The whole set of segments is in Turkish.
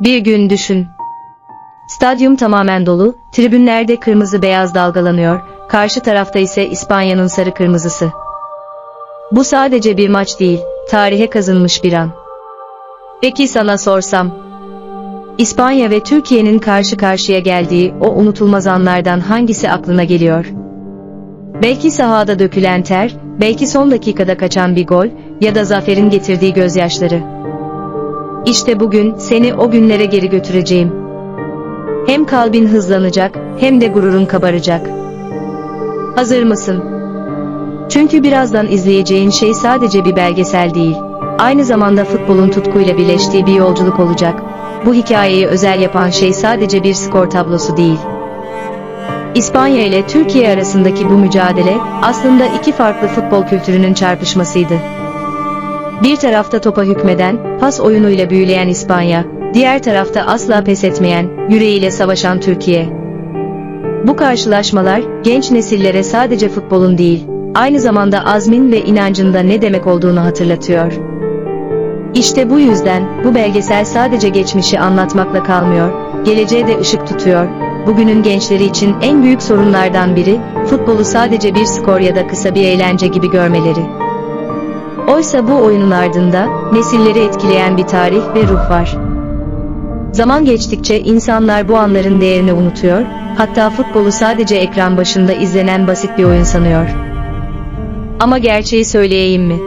Bir gün düşün. Stadyum tamamen dolu, tribünlerde kırmızı beyaz dalgalanıyor, karşı tarafta ise İspanya'nın sarı kırmızısı. Bu sadece bir maç değil, tarihe kazınmış bir an. Peki sana sorsam, İspanya ve Türkiye'nin karşı karşıya geldiği o unutulmaz anlardan hangisi aklına geliyor? Belki sahada dökülen ter, belki son dakikada kaçan bir gol ya da zaferin getirdiği gözyaşları. İşte bugün seni o günlere geri götüreceğim. Hem kalbin hızlanacak hem de gururun kabaracak. Hazır mısın? Çünkü birazdan izleyeceğin şey sadece bir belgesel değil. Aynı zamanda futbolun tutkuyla birleştiği bir yolculuk olacak. Bu hikayeyi özel yapan şey sadece bir skor tablosu değil. İspanya ile Türkiye arasındaki bu mücadele aslında iki farklı futbol kültürünün çarpışmasıydı. Bir tarafta topa hükmeden, pas oyunuyla büyüleyen İspanya, diğer tarafta asla pes etmeyen, yüreğiyle savaşan Türkiye. Bu karşılaşmalar genç nesillere sadece futbolun değil, aynı zamanda azmin ve inancın da ne demek olduğunu hatırlatıyor. İşte bu yüzden bu belgesel sadece geçmişi anlatmakla kalmıyor, geleceğe de ışık tutuyor. Bugünün gençleri için en büyük sorunlardan biri futbolu sadece bir skor ya da kısa bir eğlence gibi görmeleri. Oysa bu oyunun ardında nesilleri etkileyen bir tarih ve ruh var. Zaman geçtikçe insanlar bu anların değerini unutuyor, hatta futbolu sadece ekran başında izlenen basit bir oyun sanıyor. Ama gerçeği söyleyeyim mi?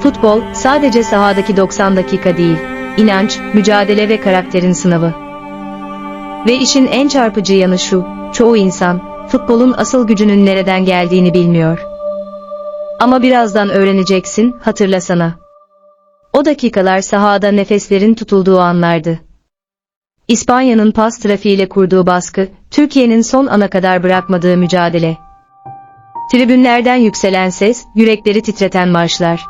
Futbol sadece sahadaki 90 dakika değil, inanç, mücadele ve karakterin sınavı. Ve işin en çarpıcı yanı şu, çoğu insan futbolun asıl gücünün nereden geldiğini bilmiyor. Ama birazdan öğreneceksin, hatırlasana. O dakikalar sahada nefeslerin tutulduğu anlardı. İspanya'nın pas trafiğiyle kurduğu baskı, Türkiye'nin son ana kadar bırakmadığı mücadele. Tribünlerden yükselen ses, yürekleri titreten marşlar.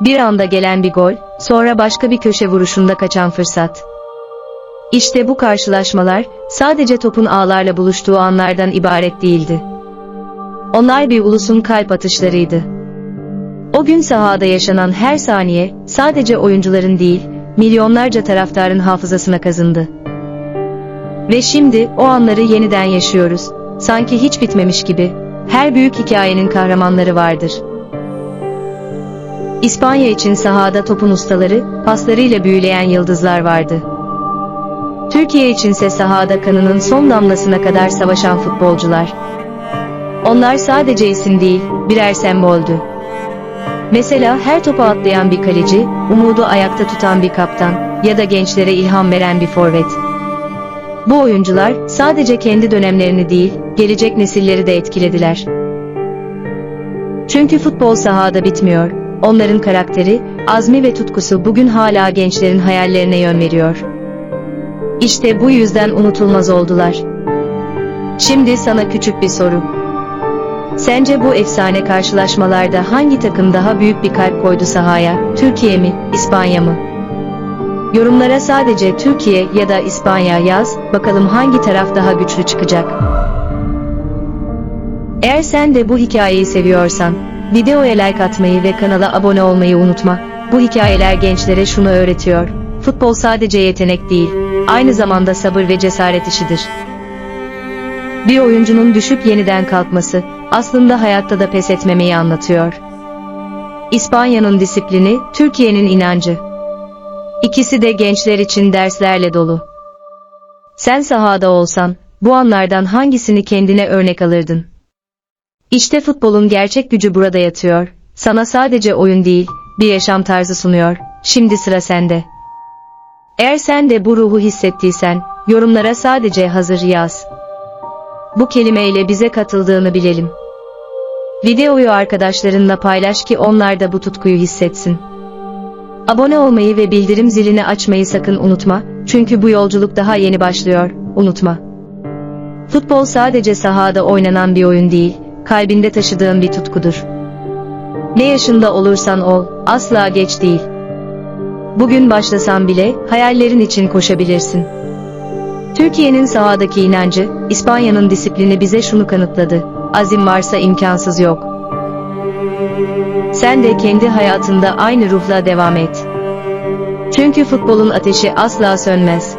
Bir anda gelen bir gol, sonra başka bir köşe vuruşunda kaçan fırsat. İşte bu karşılaşmalar, sadece topun ağlarla buluştuğu anlardan ibaret değildi. Onlar bir ulusun kalp atışlarıydı. O gün sahada yaşanan her saniye, sadece oyuncuların değil, milyonlarca taraftarın hafızasına kazındı. Ve şimdi o anları yeniden yaşıyoruz. Sanki hiç bitmemiş gibi. Her büyük hikayenin kahramanları vardır. İspanya için sahada topun ustaları, paslarıyla büyüleyen yıldızlar vardı. Türkiye içinse sahada kanının son damlasına kadar savaşan futbolcular. Onlar sadece isim değil, birer semboldü. Mesela her topa atlayan bir kaleci, umudu ayakta tutan bir kaptan ya da gençlere ilham veren bir forvet. Bu oyuncular sadece kendi dönemlerini değil, gelecek nesilleri de etkilediler. Çünkü futbol sahada bitmiyor. Onların karakteri, azmi ve tutkusu bugün hala gençlerin hayallerine yön veriyor. İşte bu yüzden unutulmaz oldular. Şimdi sana küçük bir soru. Sence bu efsane karşılaşmalarda hangi takım daha büyük bir kalp koydu sahaya, Türkiye mi, İspanya mı? Yorumlara sadece Türkiye ya da İspanya yaz, bakalım hangi taraf daha güçlü çıkacak. Eğer sen de bu hikayeyi seviyorsan, videoya like atmayı ve kanala abone olmayı unutma. Bu hikayeler gençlere şunu öğretiyor. Futbol sadece yetenek değil, aynı zamanda sabır ve cesaret işidir. Bir oyuncunun düşüp yeniden kalkması, aslında hayatta da pes etmemeyi anlatıyor. İspanya'nın disiplini, Türkiye'nin inancı. İkisi de gençler için derslerle dolu. Sen sahada olsan, bu anlardan hangisini kendine örnek alırdın? İşte futbolun gerçek gücü burada yatıyor. Sana sadece oyun değil, bir yaşam tarzı sunuyor. Şimdi sıra sende. Eğer sen de bu ruhu hissettiysen, yorumlara sadece hazır yaz. Bu kelimeyle bize katıldığını bilelim. Videoyu arkadaşlarınla paylaş ki onlar da bu tutkuyu hissetsin. Abone olmayı ve bildirim zilini açmayı sakın unutma, çünkü bu yolculuk daha yeni başlıyor, unutma. Futbol sadece sahada oynanan bir oyun değil, kalbinde taşıdığın bir tutkudur. Ne yaşında olursan ol, asla geç değil. Bugün başlasan bile, hayallerin için koşabilirsin. Türkiye'nin sahadaki inancı, İspanya'nın disiplini bize şunu kanıtladı. Azim varsa imkansız yok. Sen de kendi hayatında aynı ruhla devam et. Çünkü futbolun ateşi asla sönmez.